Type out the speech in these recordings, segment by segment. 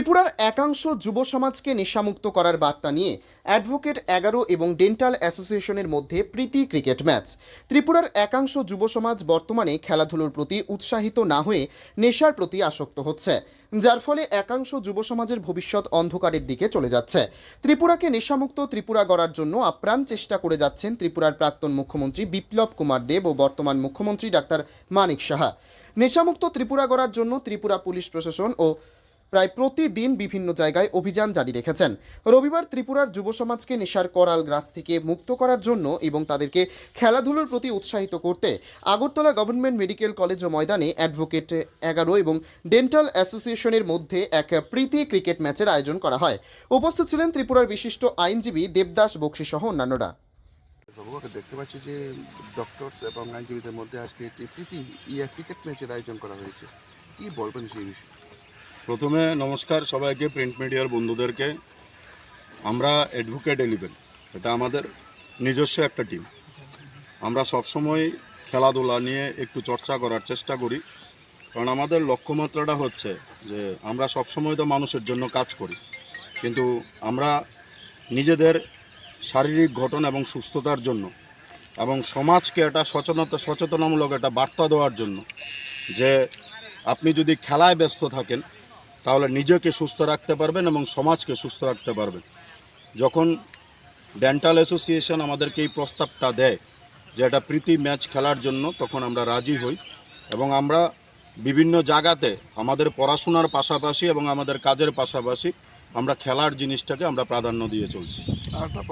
ত্রিপুরার একাংশ যুব সমাজকে নেশামুক্ত করার বার্তা নিয়ে অ্যাডভোকেট এগারো এবং ডেন্টাল অ্যাসোসিয়েশনের মধ্যে প্রীতি ক্রিকেট ম্যাচ। ত্রিপুরার একাংশ যুব সমাজ বর্তমানে খেলাধুলোর প্রতি উৎসাহিত না হয়ে নেশার প্রতি আসক্ত হচ্ছে, যার ফলে একাংশ যুব সমাজের ভবিষ্যৎ অন্ধকারের দিকে চলে যাচ্ছে। ত্রিপুরাকে নেশামুক্ত ত্রিপুরা গড়ার জন্য আপ্রাণ চেষ্টা করে যাচ্ছেন ত্রিপুরার প্রাক্তন মুখ্যমন্ত্রী বিপ্লব কুমার দেব ও বর্তমান মুখ্যমন্ত্রী ডাক্তার মানিক সাহা। নেশামুক্ত ত্রিপুরা গড়ার জন্য ত্রিপুরা পুলিশ প্রশাসন ও প্রায় প্রতিদিন বিভিন্ন জায়গায় অভিযান জারি রেখেছেন। রবিবার ত্রিপুরার যুব সমাজকে নেশার করাল গ্রাস থেকে মুক্ত করার জন্য এবং তাদেরকে খেলাধুলোর প্রতি উৎসাহিত করতে আগরতলা গভর্নমেন্ট মেডিকেল কলেজ ও ময়দানে অ্যাডভোকেট এগারো এবং ডেন্টাল অ্যাসোসিয়েশনের মধ্যে এক প্রীতি ক্রিকেট ম্যাচের আয়োজন করা হয়। উপস্থিত ছিলেন ত্রিপুরার বিশিষ্ট আইনজীবী দেবদাস বক্সি সহ অন্যান্যরা। দেখতে পাচ্ছি যে ডক্টরস এবং আইনজীবীদের মধ্যে আজকে একটি প্রীতি, ইয়া ক্রিকেট ম্যাচের আয়োজন করা হয়েছে। কি বলবেন সেই বিষয়ে? প্রথমে নমস্কার সবাইকে প্রিন্ট মিডিয়ার বন্ধুদেরকে। আমরা অ্যাডভোকেট এলিভেন এটা আমাদের নিজস্ব একটা টিম আমরা সবসময় খেলাধুলা নিয়ে একটু চর্চা করার চেষ্টা করি। কারণ আমাদের লক্ষ্যমাত্রাটা হচ্ছে যে আমরা সবসময় তো মানুষের জন্য কাজ করি। কিন্তু আমরা নিজেদের শারীরিক ঘটন এবং সুস্থতার জন্য এবং সমাজকে একটা সচেতনতা, সচেতনামূলক একটা বার্তা দেওয়ার জন্য যে আপনি যদি খেলায় ব্যস্ত থাকেন তাহলে নিজেকে সুস্থ রাখতে পারবেন এবং সমাজকে সুস্থ রাখতে পারবেন যখন ডেন্টাল অ্যাসোসিয়েশন আমাদেরকে এই প্রস্তাবটা দেয় যে একটা প্রীতি ম্যাচ খেলার জন্য, তখন আমরা রাজি হই এবং আমরা বিভিন্ন জায়গাতে আমাদের পড়াশোনার পাশাপাশি এবং আমাদের কাজের পাশাপাশি আমরা খেলার জিনিসটাকে আমরা প্রাধান্য দিয়ে চলছি আর একটা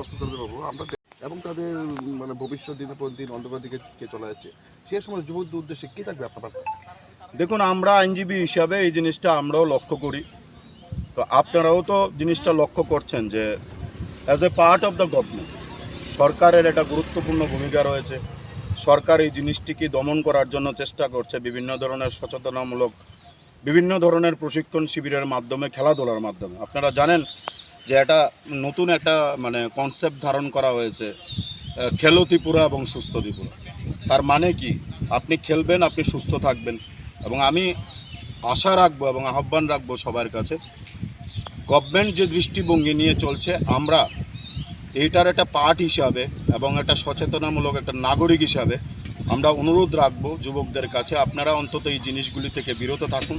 এবং তাদের মানে ভবিষ্যৎ পর দিন অন্ধকার দিকে চলে যাচ্ছে, সে সময় যুবকদের উদ্দেশ্যে কি থাকবে আপনার? দেখুন, আমরা আইনজীবী হিসাবে এই জিনিসটা আমরাও লক্ষ্য করি। তো আপনারাও তো জিনিসটা লক্ষ্য করছেন যে as a part of the government সরকারের একটা গুরুত্বপূর্ণ ভূমিকা রয়েছে। সরকার এই জিনিসটিকে দমন করার জন্য চেষ্টা করছে বিভিন্ন ধরনের সচেতনামূলক, বিভিন্ন ধরনের প্রশিক্ষণ শিবিরের মাধ্যমে, খেলাধুলার মাধ্যমে। আপনারা জানেন যে এটা নতুন একটা মানে কনসেপ্ট ধারণ করা হয়েছে খেলো ত্রিপুরা এবং সুস্থ ত্রিপুরা তার মানে কি? আপনি খেলবেন, আপনি সুস্থ থাকবেন। এবং আমি আশা রাখব এবং আহ্বান রাখব সবার কাছে গভর্নমেন্ট যে দৃষ্টিভঙ্গি নিয়ে চলছে, আমরা এইটার একটা পার্ট হিসাবে এবং একটা সচেতনামূলক একটা নাগরিক হিসাবে আমরা অনুরোধ রাখব যুবকদের কাছে, আপনারা অন্তত এই জিনিসগুলি থেকে বিরত থাকুন।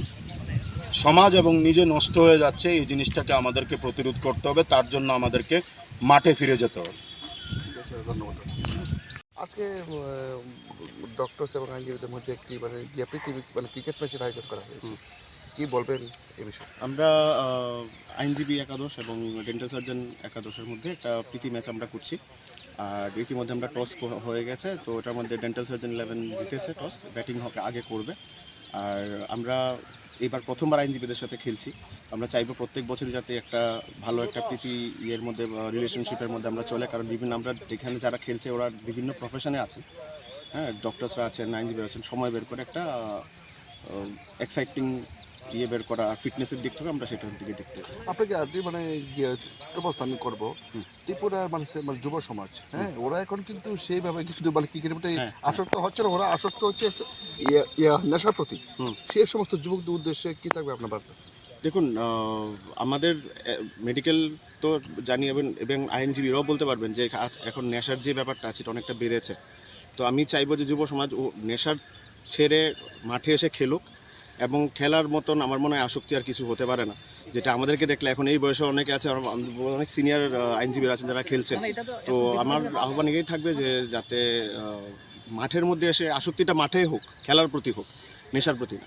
সমাজ এবং নিজে নষ্ট হয়ে যাচ্ছে, এই জিনিসটাকে আমাদেরকে প্রতিরোধ করতে হবে, তার জন্য আমাদেরকে মাঠে ফিরে যেতে হবে। ধন্যবাদ। আজকে ডক্টরস এবং আইনজীবীদের মধ্যে একটি মানে ইয়া প্রীতি মানে ক্রিকেট ম্যাচের আয়োজন করা হয়েছে। কি বলবেন এ বিষয়ে? আমরা আইনজীবী একাদশ এবং ডেন্টাল সার্জন একাদশের মধ্যে একটা প্রীতি ম্যাচ আমরা করছি। আর ইতিমধ্যে আমরা টস হয়ে গেছে তো ওটার মধ্যে ডেন্টাল সার্জন ইলেভেন জিতেছে টস ব্যাটিং হকে আগে করবে। আর আমরা এবার প্রথমবার আইনজীবীদের সাথে খেলছি। আমরা চাইব প্রত্যেক বছরই যাতে একটা ভালো একটা প্রীতি ইয়ের মধ্যে রিলেশনশিপের মধ্যে আমরা চলে। কারণ বিভিন্ন আমরা এখানে যারা খেলছে, ওরা বিভিন্ন প্রফেশনে আছে। হ্যাঁ ডক্টরসরা আছেন, আইনজীবীরা আছেন, সময় বের করে একটা এক্সাইটিং ইয়ে বের করা আর ফিটনেসের দিক থেকে আমরা সেটার দিকে দেখতে আপনাকে আপনি মানে ইয়ে আমি করব। ত্রিপুরার মানে সে- মানে যুব সমাজ হ্যাঁ? ওরা এখন কিন্তু সেইভাবে কিন্তু মানে ক্রিকেটের প্রতি হ্যাঁ। আসক্ত হচ্ছে না ওরা আসক্ত হচ্ছে ইয়া- ইয়া নেশার প্রতি। সেই সমস্ত যুবকদের উদ্দেশ্যে কি থাকবে আপনার বার্তা? দেখুন আমাদের মেডিকেল তো জানি এবং এবং আইনজীবীরাও বলতে পারবেন যে এখন নেশার যে ব্যাপারটা আছে এটা অনেকটা বেড়েছে। তো আমি চাইব যে যুব সমাজ ও নেশার ছেড়ে মাঠে এসে খেলুক এবং খেলার মতন আমার মনে হয় আসক্তি আর কিছু হতে পারে না। যেটা আমাদেরকে দেখলে এখন এই বয়সে অনেকে আছে অনেক সিনিয়র আইনজীবীরা আছেন যারা খেলছেন। তো আমার আহ্বান এটাই থাকবে যে যাতে মাঠের মধ্যে এসে আসক্তিটা মাঠেই হোক খেলার প্রতি হোক নেশার প্রতি না।